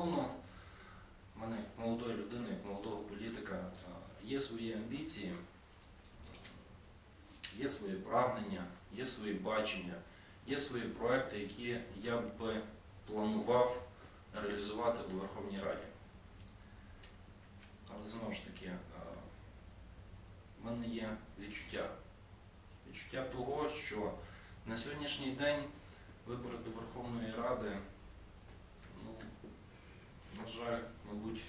безумовно, в мене як молодої людини, як молодого політика, е, є свої амбіції, є свої прагнення, є свої бачення, є свої проекти, які я би планував реалізувати у Верховній Раді. Але знову ж таки, е, в мене є відчуття. Відчуття того, що на сьогоднішній день вибори до Верховної Ради, жаль, мабуть,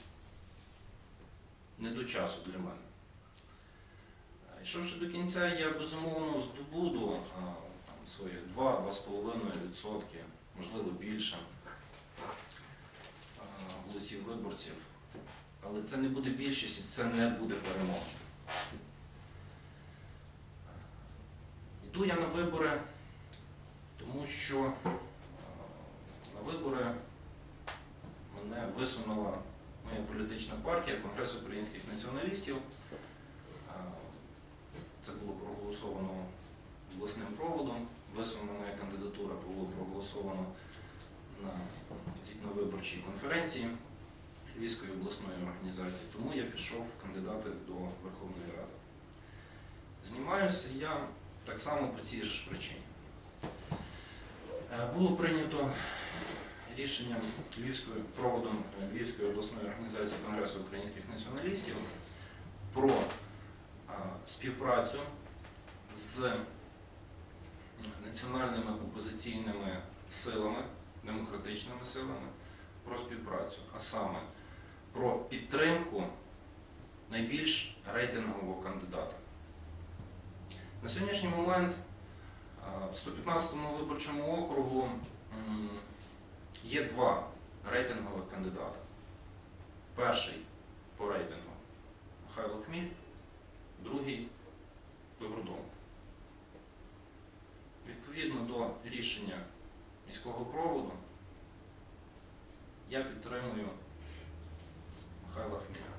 не до часу для мене. Йшовши до кінця, я безумовно здобуду там, своїх 2-2,5%, можливо більше голосів виборців. Але це не буде більшість і це не буде перемога. Йду я на вибори, тому що на вибори висунула моя політична партія Конгрес українських націоналістів. Це було проголосовано обласним проводом. Висунена моя кандидатура було проголосовано на звітно-виборчій конференції Львівської обласної організації. Тому я пішов кандидати до Верховної Ради. Знімаюся я так само по цій же ж причині. Е, Було прийнято рішенням Львівської проводом е, Львівської обласної організації Конгресу українських націоналістів про е, співпрацю з національними опозиційними силами, демократичними силами, про співпрацю, а саме про підтримку найбільш рейтингового кандидата. На сьогоднішній момент в 115-му виборчому округу Є два рейтингових кандидати. Перший по рейтингу Михайло Хміль, другий Вибрудом. Відповідно до рішення міського проводу я підтримую Михайла Хміля.